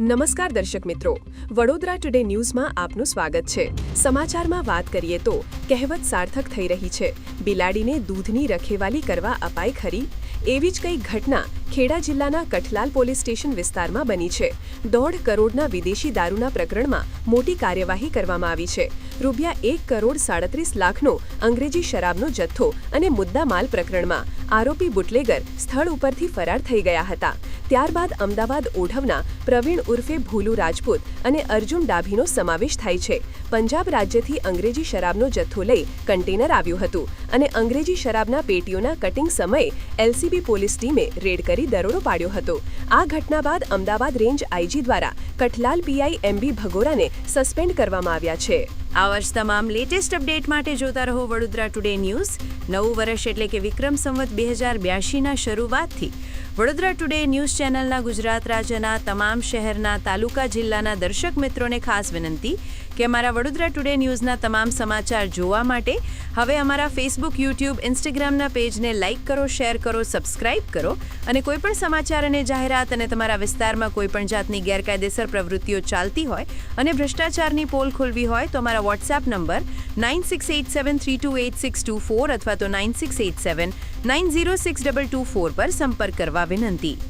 નમસ્કાર દર્શક મિત્રો. વડોદરા ટુડે ન્યૂઝમાં આપનું સ્વાગત છે. સમાચારમાં વાત કરીએ તો, કહેવત સાર્થક થઈ રહી છે. બિલાડીને દૂધની રખેવાલી કરવા અપાય ખરી? એવી જ કઈ ઘટના ખેડા જિલ્લાના કઠલાલ પોલીસ સ્ટેશન વિસ્તારમાં બની છે. દોઢ કરોડના વિદેશી દારૂના પ્રકરણમાં મોટી કાર્યવાહી કરવામાં આવી છે. રૂપિયા એક કરોડ સાડત્રીસ લાખનો અંગ્રેજી શરાબનો જથ્થો અને મુદ્દામાલ પ્રકરણમાં આરોપી બુટલેગર સ્થળ ઉપરથી ફરાર થઈ ગયા હતા. ત્યારબાદ અમદાવાદ ઓઢવના પ્રવીણ ઉર્ફે ભૂલુ રાજપૂત અને અર્જુન ડાભીનો સમાવેશ થાય છે. પંજાબ રાજ્યથી અંગ્રેજી શરાબનો જથ્થો લઈ કન્ટેનર આવ્યું હતું અને અંગ્રેજી શરાબના પેટીઓના કટિંગ સમયે એલસીબી પોલીસ ટીમે રેડ કરી દરોડો પાડ્યો હતો. આ ઘટના બાદ અમદાવાદ રેન્જ આઈજી દ્વારા કઠલાલ પીઆઈ એમબી ભગોરાને સસ્પેન્ડ કરવામાં આવ્યા છે. આ વર્ષ તમામ લેટેસ્ટ અપડેટ માટે જોતા રહો વડોદરા ટુડે ન્યૂઝ નવું વર્ષ એટલે કે વિક્રમ સંવત બે હજાર બ્યાસીના શરૂઆતથી. વડોદરા ટુડે ન્યૂઝ ચેનલના ગુજરાત રાજ્યના તમામ શહેરના તાલુકા જિલ્લાના દર્શક મિત્રોને ખાસ વિનંતી. કે અમારા વડોદરા ટુડે ન્યૂઝના તમામ સમાચાર જોવા માટે હવે અમારા ફેસબુક યુટ્યુબ ઇન્સ્ટાગ્રામના પેજને લાઇક કરો શેર કરો સબસ્ક્રાઇબ કરો અને કોઈપણ સમાચાર અને જાહેરાત અને તમારા વિસ્તારમાં કોઈપણ જાતની ગેરકાયદેસર પ્રવૃત્તિઓ ચાલતી હોય અને ભ્રષ્ટાચારની પોલ ખોલવી હોય તો અમારા WhatsApp number nine six eight seven three two eight six two four અથવા તો nine six eight seven nine zero six double two four પર સંપર્ક કરવા વિનંતી.